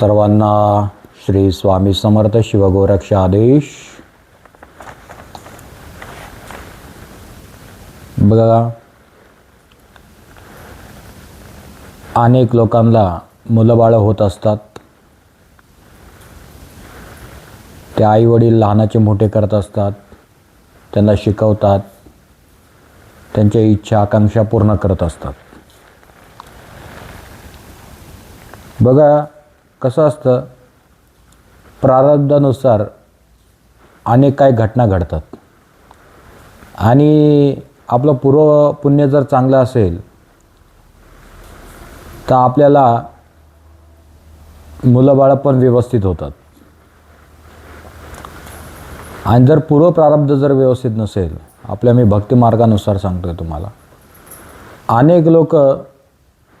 सर्वांना श्री स्वामी समर्थ शिवगोरक्ष आदेश बघा अनेक लोकांना मुलंबाळं होत असतात. ते आईवडील लहानाचे मोठे करत असतात. त्यांना शिकवतात. त्यांच्या इच्छा आकांक्षा पूर्ण करत असतात. बघा कसं असतं? प्रारब्धानुसार अनेक काही घटना घडतात. आणि आपलं पूर्व पुण्य जर चांगलं असेल तर आपल्याला मुलंबाळं पण व्यवस्थित होतात. आणि जर पूर्व प्रारब्ध जर व्यवस्थित नसेल आपल्या मी भक्ती मार्गानुसार सांगतो आहे तुम्हाला. अनेक लोक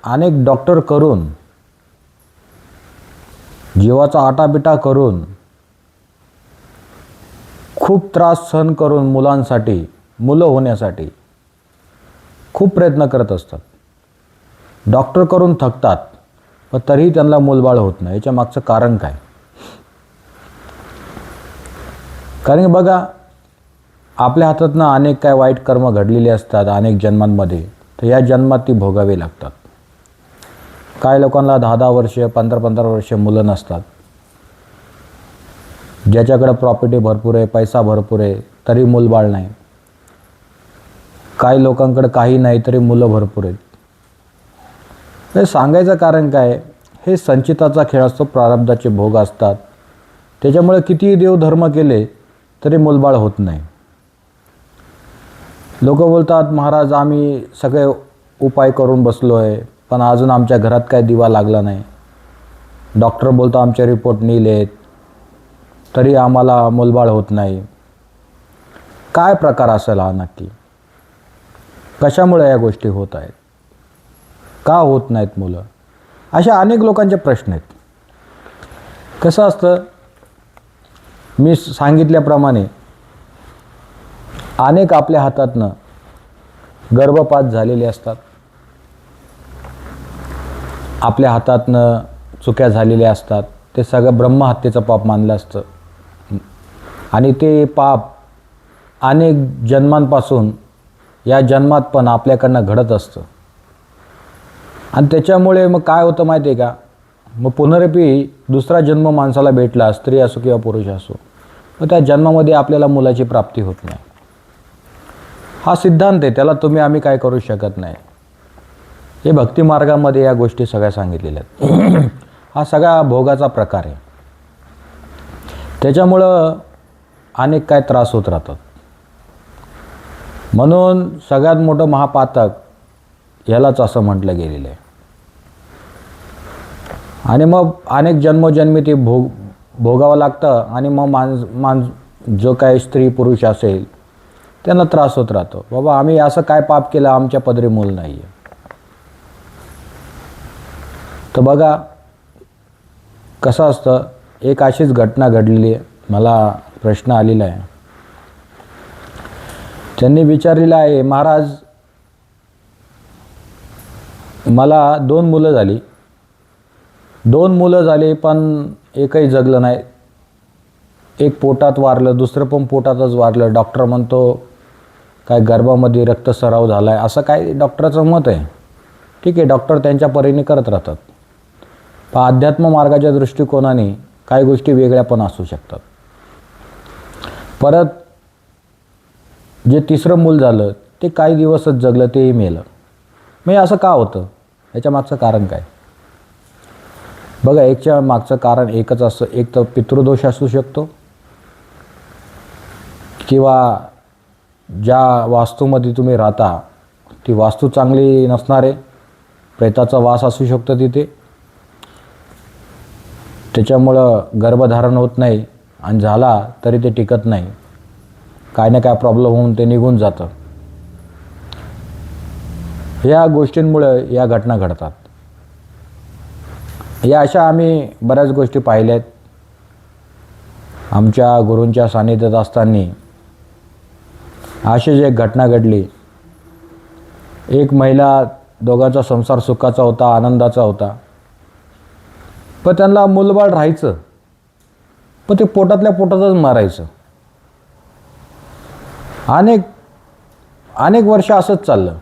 अनेक डॉक्टर करून जीवाचा आटापिटा करून खूप त्रास सहन करून मुलांसाठी मुलं होण्यासाठी खूप प्रयत्न करत असतात. डॉक्टर करून थकतात पण तरीही त्यांना मूलबाळ होत नाही. याच्या मागचं कारण काय? कारण की बघा आपल्या हातातनं अनेक काय वाईट कर्म घडलेले असतात अनेक जन्मांमध्ये तर या जन्मात ती भोगावी लागतात. काय लोकांना दहा दहा वर्ष पंधरा पंधरा वर्ष मुलं नसतात. ज्याच्याकडं प्रॉपर्टी भरपूर आहे पैसा भरपूर आहे तरी मूलबाळ नाही. काही लोकांकडे काही नाही तरी मुलं भरपूर आहेत. हे सांगायचं कारण काय? हे संचिताचा खेळ असतो प्रारब्धाचे भोग असतात. त्याच्यामुळे कितीही देव धर्म केले तरी मूलबाळ होत नाही. लोक बोलतात महाराज आम्ही सगळे उपाय करून बसलो आहे पण अजून आमच्या घरात काय दिवा लागला नाही. डॉक्टर बोलतो आमचे रिपोर्ट नील आहेत. तरी आम्हाला मोलबाळ होत नाही. काय प्रकार असेल हा नक्की? कशामुळे या गोष्टी होत आहेत? का होत नाहीत मुलं? असे अनेक लोकांचे प्रश्न आहेत. कसं असतं? मी सांगितल्याप्रमाणे अनेक आपल्या हातातनं गर्भपात झालेले असतात. आपल्या हातातनं चुक्या झालेल्या असतात. ते सगळं ब्रह्महत्येचं पाप मानलं असतं. आणि ते पाप अनेक जन्मांपासून या जन्मात पण आपल्याकडनं घडत असतं. आणि त्याच्यामुळे मग काय होतं माहिती आहे का? मग पुनरपी दुसरा जन्म माणसाला भेटला स्त्री असो किंवा पुरुष असो मग त्या जन्मामध्ये आपल्याला मुलाची प्राप्ती होत नाही. हा सिद्धांत आहे त्याला तुम्ही आम्ही काय करू शकत नाही. हे भक्ती मार्गामध्ये या गोष्टी सगळ्या सांगितलेल्या आहेत. हा सगळा भोगाचा प्रकार आहे. त्याच्यामुळं अनेक काय त्रास होत राहतात. म्हणून सगळ्यात मोठं महापातक ह्यालाच असं म्हटलं गेलेलं आहे. आणि मग अनेक जन्मोजन्मी ते भोग भोगावं लागतं आणि मग माणस माणस जो काय स्त्री पुरुष असेल त्यांना त्रास होत राहतो. बाबा आम्ही असं काय पाप केलं? आमच्या पदरी मूल नाही आहे तर बघा कसं असतं एक अशीच घटना घडलेली आहे. मला प्रश्न आलेला आहे. त्यांनी विचारलेलं आहे महाराज मला दोन मुलं झाली. दोन मुलं झाली पण एकही जगलं नाही. एक पोटात वारलं दुसरं पण पोटातच वारलं. डॉक्टर म्हणतो काय गर्भामध्ये रक्तसराव झाला आहे असं काय डॉक्टरचं मत आहे. ठीक आहे डॉक्टर त्यांच्या परीने करत राहतात. पण अध्यात्म मार्गाच्या दृष्टिकोनाने काही गोष्टी वेगळ्या पण असू शकतात. परत जे तिसरं मूल झालं ते काही दिवसच जगलं तेही मेलं. म्हणजे असं का होतं? याच्या मागचं कारण काय? बघा एकच्या मागचं कारण एकच असं एक तर पितृदोष असू शकतो. किंवा ज्या वास्तूमध्ये तुम्ही राहता ती वास्तू चांगली नसणार आहे प्रेताचा वास असू शकतो तिथे. त्याच्यामुळं गर्भधारण होत नाही आणि झाला तरी ते टिकत नाही. काय ना काय प्रॉब्लेम होऊन ते निघून जातं. या गोष्टींमुळे या घटना घडतात. या अशा आम्ही बऱ्याच गोष्टी पाहिल्या आहेत. आमच्या गुरूंच्या सानिध्यात असताना अशीच एक घटना घडली. एक महिला दोघांचा संसार सुखाचा होता आनंदाचा होता. पण त्यांना मूलबाळ राहायचं. पण ते पोटातल्या पोटातच मारायचं. अनेक अनेक वर्ष असंच चाललं.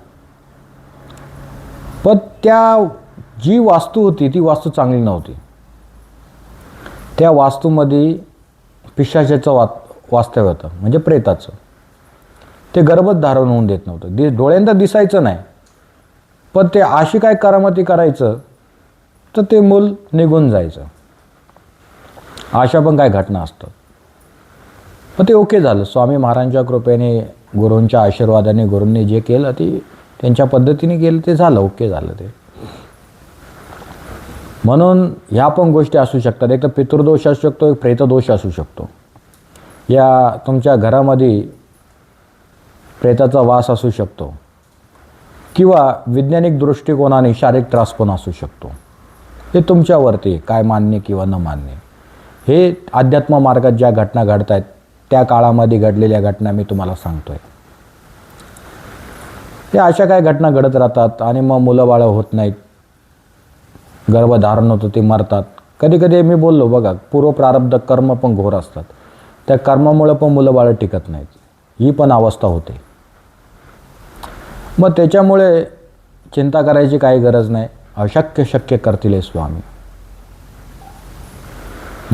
पण त्या जी वास्तू होती ती वास्तू चांगली नव्हती. त्या वास्तूमध्ये पिशाच्याचं वा वास्तव्य होतं म्हणजे प्रेताचं. ते गर्भच धारण होऊन देत नव्हतं. दि डोळ्यांदा दिसायचं नाही. पण ते अशी काय करामती करायचं तर ते मूल निघून जायचं. अशा पण काय घटना असतात. मग ते ओके झालं. स्वामी महाराजांच्या कृपेने गुरूंच्या आशीर्वादाने गुरूंनी जे केलं ते त्यांच्या पद्धतीने केलं ते झालं ओके झालं ते. म्हणून ह्या पण गोष्टी असू शकतात. एक तर पितृदोष असू शकतो एक प्रेतदोष असू शकतो. या तुमच्या घरामध्ये प्रेताचा वास असू शकतो. किंवा वैज्ञानिक दृष्टिकोनाने शारीरिक त्रास पण असू शकतो. हे तुमच्यावरती आहे, काय मान्य किंवा न मान्य. हे अध्यात्म मार्गात ज्या घटना घडत आहेत त्या काळामध्ये घडलेल्या घटना मी तुम्हाला सांगतोय. या अशा काय घटना घडत राहतात आणि मग मुलं बाळं होत नाहीत गर्भधारण होतं ते मरतात. कधी कधी मी बोललो बघा पूर्वप्रारब्ध कर्म पण घोर असतात. त्या कर्मामुळं पण मुलं बाळं टिकत नाहीत. ही पण अवस्था होते. मग त्याच्यामुळे चिंता करायची काही गरज नाही. अशक्य शक्य करतील स्वामी.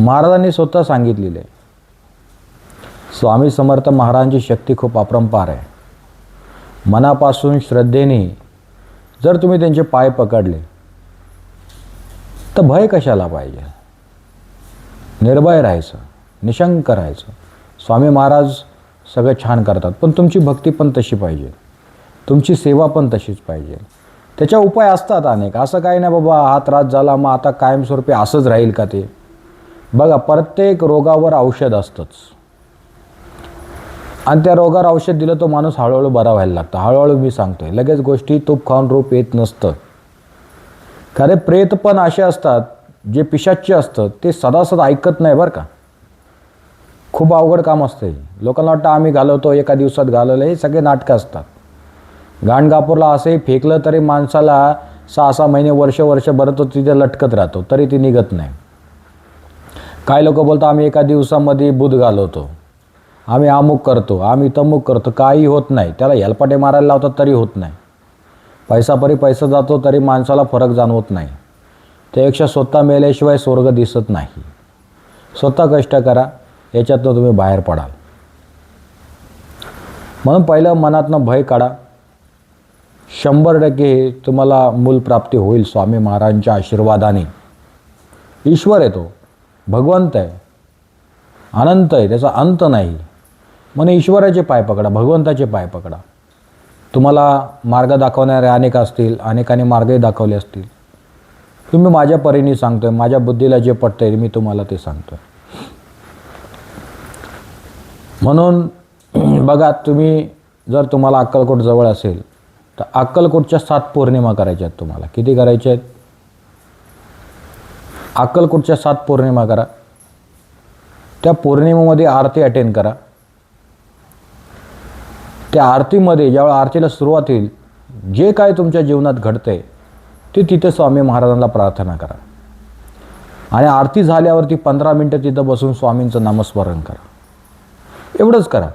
महाराजांनी स्वतः सांगितलेले स्वामी समर्थ महाराजांची शक्ती खूप अपरंपार आहे. मनापासून श्रद्धेने जर तुम्ही त्यांचे पाय पकडले तर भय कशाला पाहिजे? निर्भय राहायचं निशंक राहायचं. स्वामी महाराज सगळं छान करतात पण तुमची भक्ती पण तशी पाहिजे. तुमची सेवा पण तशीच पाहिजे. त्याच्या उपाय असतात अनेक. असं काही नाही बाबा हा त्रास झाला मग आता कायमस्वरूपी असंच राहील का ते? बघा प्रत्येक रोगावर औषध असतंच. आणि त्या रोगावर औषध दिलं तो माणूस हळूहळू बरा व्हायला लागतो. हळूहळू मी सांगतोय लगेच गोष्टी तूप खाऊन रूप येत नसतं. खरे प्रेत पण असे असतात जे पिशाच्चे असतं ते सदा सदा ऐकत नाही बरं का. खूप अवघड काम असतं लोकांना वाटतं आम्ही घालवतो एका दिवसात घालवलं हे सगळे नाटकं असतात. गाणगापूरला असंही फेकलं तरी माणसाला सहा सहा महिने वर्ष वर्षभर तो तिथे लटकत राहतो तरी ती निघत नाही. काही लोक बोलतो आम्ही एका दिवसामध्ये बुध घालवतो. आम्ही अमुक करतो आम्ही तमुक करतो काही होत नाही. त्याला हेलपाटे मारायला लावतात तरी होत नाही. पैसा परी पैसा जातो तरी माणसाला फरक जाणवत नाही. त्यापेक्षा स्वतः मेल्याशिवाय स्वर्ग दिसत नाही. स्वतः कष्ट करा याच्यातनं तुम्ही बाहेर पडाल. म्हणून पहिलं मनातनं भय काढा. शंभर टक्के तुम्हाला मूलप्राप्ती होईल स्वामी महाराजांच्या आशीर्वादाने. ईश्वर आहे तो भगवंत आहे अनंत आहे त्याचा अंत नाही. म्हणे ईश्वराचे पाय पकडा भगवंताचे पाय पकडा. तुम्हाला मार्ग दाखवणारे अनेक असतील अनेकांनी मार्गही दाखवले असतील. तुम्ही माझ्या परीने सांगतोय माझ्या बुद्धीला जे पटतंय मी तुम्हाला ते सांगतोय. म्हणून बघा तुम्ही जर तुम्हाला अक्कलकोट जवळ असेल तर अक्कलकोटच्या सात पौर्णिमा करायच्या आहेत तुम्हाला. किती करायच्या आहेत? अक्कलकोटच्या सात पौर्णिमा करा. त्या पौर्णिमेमध्ये आरती अटेंड करा. त्या आरतीमध्ये ज्यावेळी आरतीला सुरुवात होईल जे काय तुमच्या जीवनात घडतंय ते तिथे स्वामी महाराजांना प्रार्थना करा. आणि आरती झाल्यावरती पंधरा मिनटं तिथं बसून स्वामींचं नामस्मरण करा. एवढंच करा.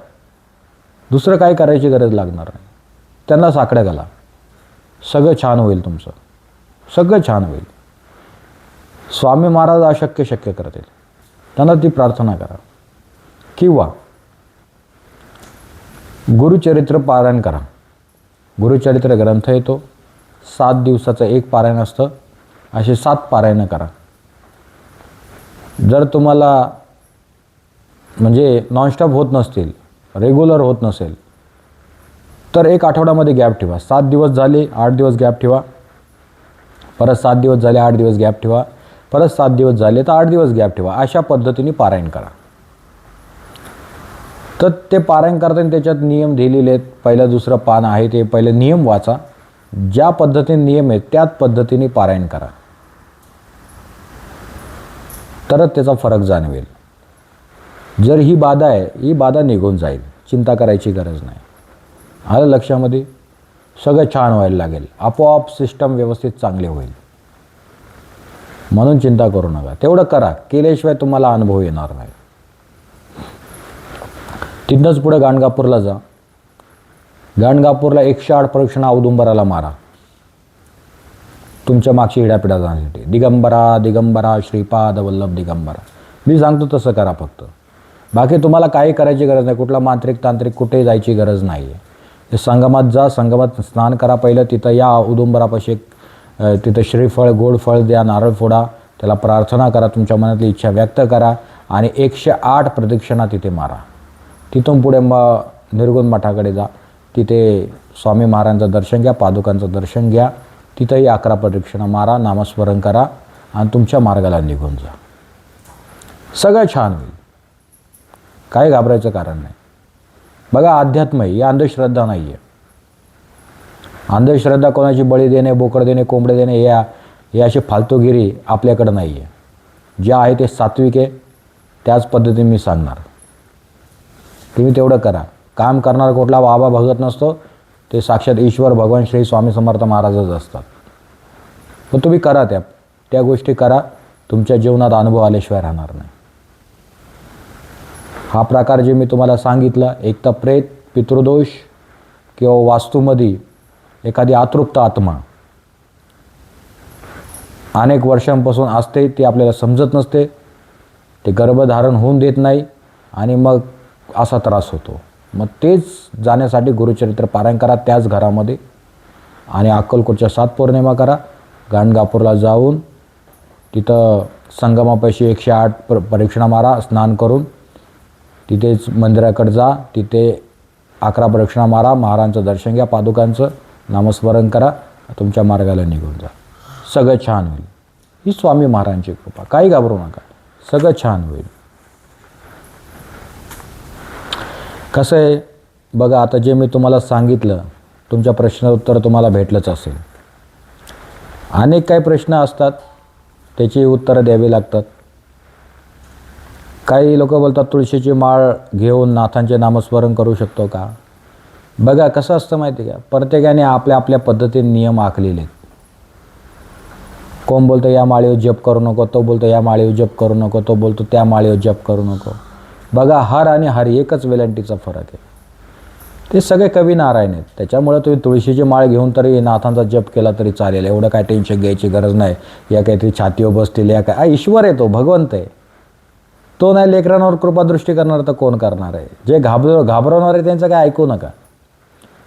दुसरं काय करायची गरज लागणार नाही. त्यांना साकड्या घाला. सगळं छान होईल तुमचं. सगळं छान होईल. स्वामी महाराज अशक्य शक्य करतील. त्यांना ती प्रार्थना करा. किंवा गुरुचरित्र पारायण करा. गुरुचरित्र ग्रंथ येतो. सात दिवसाचं एक पारायण असतं. असे सात पारायणं करा. जर तुम्हाला म्हणजे नॉनस्टॉप होत नसतील रेग्युलर होत नसेल तर एक आठवड्यामध्ये गॅप ठेवा. सात दिवस झाले आठ दिवस गॅप ठेवा. परत सात दिवस झाले आठ दिवस गॅप ठेवा. परत सात दिवस झाले तर आठ दिवस गॅप ठेवा. अशा पद्धतीने पारायण करा. तर ते पारायण करताना त्याच्यात नियम दिलेले आहेत. पहिलं दुसरं पान आहे ते. पहिले नियम वाचा. ज्या पद्धतीने नियम आहेत त्याच पद्धतीने पारायण करा. तरच त्याचा फरक जाणवेल. जर ही बाधा आहे ही बाधा निघून जाईल. चिंता करायची गरज नाही. आलं लक्षामध्ये? सगळं छान व्हायला लागेल. आपोआप सिस्टम व्यवस्थित चांगले होईल. म्हणून चिंता करू नका. तेवढं करा. केल्याशिवाय तुम्हाला अनुभव येणार नाही. तिथनंच पुढे गाणगापूरला जा. गाणगापूरला एकशे आठ प्रदक्षिणा औदुंबराला मारा. तुमच्या मागची हिडापिडा जाण्यासाठी. दिगंबरा दिगंबरा श्रीपाद वल्लभ दिगंबरा. मी सांगतो तसं करा फक्त. बाकी तुम्हाला काही करायची गरज नाही. कुठला मांत्रिक तांत्रिक कुठेही जायची गरज नाही आहे संगमात जा संगमात स्नान करा पहिलं तिथं या उदुंबरापाशी एक, तिथं श्रीफळ गोडफळ द्या नारळ फोडा त्याला प्रार्थना करा तुमच्या मनातली इच्छा व्यक्त करा आणि एकशे आठ प्रदक्षिणा तिथे मारा. तिथून पुढे मग निर्गुण मठाकडे जा. तिथे स्वामी महाराजांचं दर्शन घ्या पादुकांचं दर्शन घ्या. तिथंही अकरा प्रदक्षिणा मारा नामस्मरण करा आणि तुमच्या मार्गाला निघून जा. सगळं छान होईल. काही घाबरायचं कारण नाही. बघा अध्यात्म आहे ही अंधश्रद्धा नाही आहे अंधश्रद्धा कोणाची बळी देणे बोकड देणे कोंबडे देणे या हे अशी फालतूगिरी आपल्याकडं नाही आहे जे आहे ते सात्विक आहे त्याच पद्धतीने मी सांगणार. तुम्ही तेवढं करा. काम करणार कुठला बाबा भगत नसतो ते साक्षात ईश्वर भगवान श्री स्वामी समर्थ महाराजच असतात. पण तुम्ही करा त्या त्या गोष्टी करा तुमच्या जीवनात अनुभव आल्याशिवाय राहणार नाही. हा प्रकार जे मी तुम्हाला सांगितला एक तर प्रेत पितृदोष किंवा वास्तूमध्ये एखादी अतृप्त आत्मा. अनेक वर्षांपासून असते ती आपल्याला समजत नसते ते गर्भधारण होऊन देत नाही आणि मग असा त्रास होतो. मग तेच जाण्यासाठी गुरुचरित्र पारायण करा त्याच घरामध्ये आणि अक्कलकोटच्या सात पौर्णिमा करा. गाणगापूरला जाऊन तिथं संगमापाशी एकशे आठ प्र परीक्षणा मारा स्नान करून तिथेच मंदिराकडे जा तिथे अकरा प्रदक्षिणा मारा महाराजांचं दर्शन घ्या पादुकांचं नामस्मरण करा तुमच्या मार्गाला निघून जा. सगळं छान होईल. ही स्वामी महाराजांची कृपा. काही घाबरू नका. सगळं छान होईल. कसं आहे? बघा आता जे मी तुम्हाला सांगितलं तुमच्या प्रश्नाचं उत्तर तुम्हाला भेटलंच असेल. अनेक काही प्रश्न असतात त्याची उत्तरं द्यावी लागतात. काही लोक बोलतात तुळशीची माळ घेऊन नाथांचे नामस्मरण करू शकतो का? बघा कसं असतं माहिती आहे का? प्रत्येकाने आपल्या आपल्या पद्धतीने नियम आखलेले आहेत. कोण बोलतो या माळीवर जप करू नको तो बोलतो या माळीवर जप करू नको तो बोलतो त्या माळीवर जप करू नको. बघा हर आणि हर एकच वेलांटीचा फरक आहे. ते सगळे कवी नारायण आहेत. त्याच्यामुळे तुम्ही तुळशीची माळ घेऊन तरी नाथांचा जप केला तरी चालेल. एवढं काय टेन्शन घ्यायची गरज नाही. या काहीतरी छातीवर बसतील या काय ईश्वर आहे तो भगवंत आहे. तो नाही लेकरांवर कृपादृष्टी करणार तर कोण करणार आहे? जे घाबर घाबरवणार आहे त्यांचं काय ऐकू नका.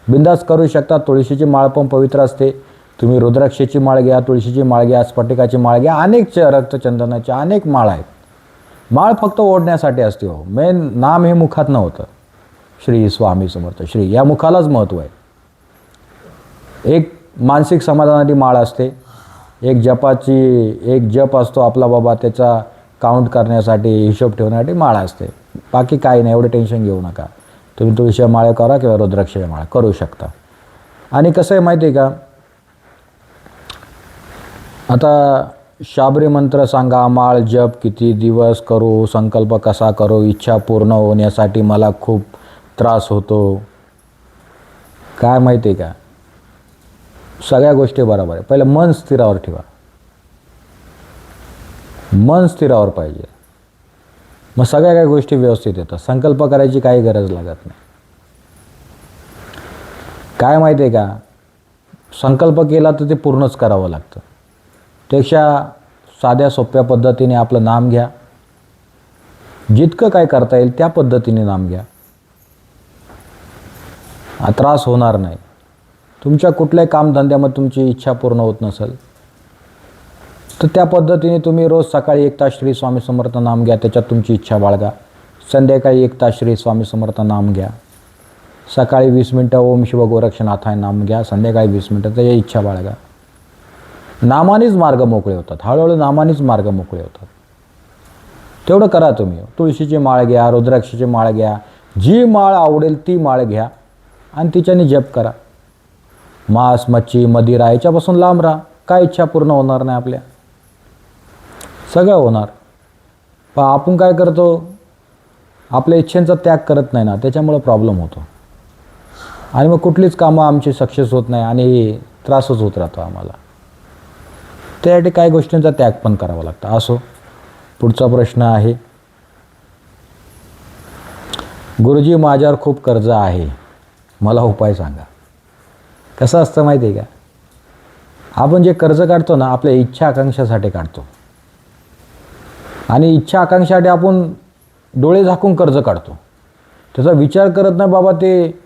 बिंदास करू शकता तुळशीची माळ पण पवित्र असते. तुम्ही रुद्राक्षाची माळ घ्या तुळशीची माळ घ्या स्फटिकाची माळ घ्या अनेक च रक्तचंदनाचे अनेक माळ आहेत. माळ फक्त ओढण्यासाठी असते हो. मेन नाम हे मुखात नव्हतं. श्री स्वामी समर्थ. श्री या मुखालाच महत्त्व आहे. एक मानसिक समाधानाची माळ असते. एक जपाची एक जप असतो आपला बाबा त्याचा काउंट करण्यासाठी हिशोब ठेवण्यासाठी माळा असते. बाकी काही नाही एवढं टेन्शन घेऊ नका. तुम्ही तुळशी माळ्या करा किंवा रुद्राक्ष माळा करू शकता. आणि कसं आहे माहिती आहे का? आता शाबरी मंत्र सांगा माळ जप किती दिवस करू संकल्प कसा करू इच्छा पूर्ण होण्यासाठी मला खूप त्रास होतो. काय माहिती आहे का? सगळ्या गोष्टी बरोबर आहे. पहिलं मन स्थिरावर ठेवा. मन स्थिरावर पाहिजे. मग सगळ्या काही गोष्टी व्यवस्थित येतात. संकल्प करायची काही गरज लागत नाही. काय माहिती आहे का? संकल्प केला तर ते पूर्णच करावं लागतं. त्यापेक्षा साध्या सोप्या पद्धतीने आपलं नाम घ्या. जितकं काय करता येईल त्या पद्धतीने नाम घ्या. त्रास होणार नाही. तुमच्या कुठल्याही कामधंद्यामध्ये तुमची इच्छा पूर्ण होत नसेल तर त्या पद्धतीने तुम्ही रोज सकाळी एक तास श्री स्वामी समर्थ नाम घ्या त्याच्यात तुमची इच्छा बाळगा. संध्याकाळी एक तास श्री स्वामी समर्थ नाम घ्या. सकाळी वीस मिनटं ओम शिव गोरक्षनाथ आहे नाम घ्या संध्याकाळी वीस मिनटं त्याच्या इच्छा बाळगा. नामानेच मार्ग मोकळे होतात. हळूहळू नामानेच मार्ग मोकळे होतात. तेवढं करा तुम्ही. तुळशीची माळ घ्या रुद्राक्षाची माळ घ्या. जी माळ आवडेल ती माळ घ्या आणि तिच्याने जप करा. मांस मच्छी मदिरा याच्यापासून लांब राहा. काय इच्छा पूर्ण होणार नाही आपल्या. सगळं होणार. पण आपण काय करतो? आपल्या इच्छेंचा त्याग करत नाही ना त्याच्यामुळं प्रॉब्लेम होतो. आणि मग कुठलीच कामं आमची सक्सेस होत नाही आणि त्रासच होत राहतो आम्हाला. त्यासाठी काही गोष्टींचा त्याग पण करावा लागतो. असो पुढचा प्रश्न आहे. गुरुजी माझ्यावर खूप कर्ज आहे. मला उपाय सांगा. कसं असतं माहिती आहे का? आपण जे कर्ज काढतो ना आपल्या इच्छा आकांक्षासाठी काढतो. आणि इच्छा आकांक्षासाठी आपण डोळे झाकून कर्ज काढतो. त्याचा विचार करत नाही बाबा ते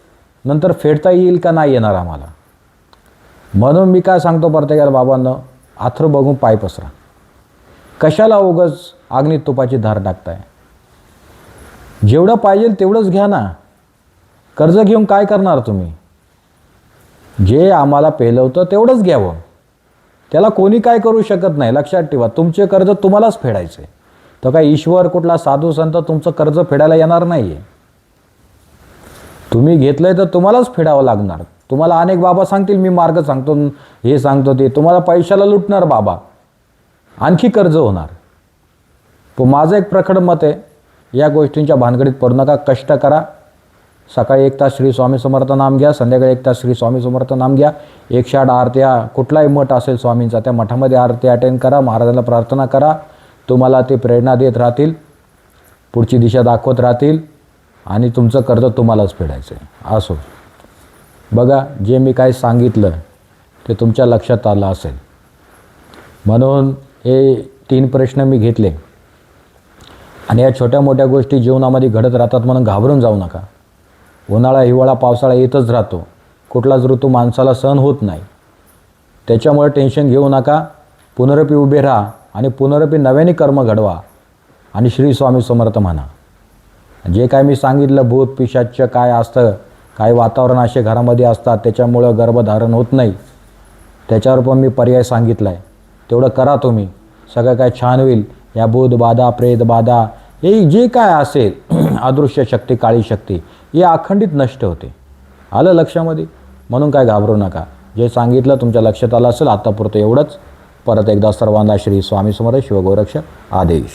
नंतर फेडता येईल का नाही येणार आम्हाला. म्हणून मी काय सांगतो प्रत्येकाला बाबांना आथर बघून पाय पसरा. कशाला उगच आग्नीत तुपाची धार टाकताय? जेवढं पाहिजे तेवढंच घ्या ना. कर्ज घेऊन काय करणार तुम्ही? जे आम्हाला पेलवतं तेवढंच घ्यावं. त्याला कोणी काय करू शकत नाही लक्षात ठेवा. तुमचे कर्ज तुम्हालाच फेडायचे तर काय ईश्वर कुठला साधू संत तुमचं कर्ज फेडायला येणार नाही आहे तुम्ही घेतलंय तर तुम्हालाच फेडावं लागणार. तुम्हाला अनेक बाबा सांगतील मी मार्ग सांगतो हे सांगतो ते. तुम्हाला पैशाला लुटणार बाबा. आणखी कर्ज होणार. पण माझं एक प्रखड मत आहे या गोष्टींच्या भानगडीत पडू नका कष्ट करा. सकाळी एक तास श्री स्वामी समर्थ नाम घ्या संध्याकाळी एक तास श्री स्वामी समर्थ नाम घ्या. एकशे आठ आरत्या कुठलाही मठ असेल स्वामींचा त्या मठामध्ये आरती अटेंड करा महाराजांना प्रार्थना करा. तुम्हाला ते प्रेरणा देत राहतील पुढची दिशा दाखवत राहतील आणि तुमचं कर्ज तुम्हालाच फेडायचं आहे असो. बघा जे मी काय सांगितलं ते तुमच्या लक्षात आलं असेल. म्हणून हे तीन प्रश्न मी घेतले. आणि या छोट्या मोठ्या गोष्टी जीवनामध्ये घडत राहतात म्हणून घाबरून जाऊ नका. उन्हाळा हिवाळा पावसाळा येतच राहतो. कुठलाच ऋतू माणसाला सहन होत नाही. त्याच्यामुळे टेन्शन घेऊ नका. पुनरपी उभे राहा. आणि पुनरपी नव्याने कर्म घडवा आणि श्री स्वामी समर्थ म्हणा. जे काय मी सांगितलं भूत पिशाच काय असतं काय वातावरण असे घरामध्ये असतात त्याच्यामुळं गर्भधारण होत नाही. त्याच्यावर पण मी पर्याय सांगितला आहे तेवढं करा तुम्ही. सगळं काय छान होईल. या बोध बाधा प्रेत बाधा हे जे काय असेल अदृश्य शक्ती काळी शक्ती हे अखंडित नष्ट होते. आलं लक्षामध्ये? म्हणून काय घाबरू नका. जे सांगितलं तुमच्या लक्षात आलं असेल आत्तापुरतं एवढंच. परत एकदा सर्वांना श्री स्वामी समर्थ शिवगोरक्ष आदेश.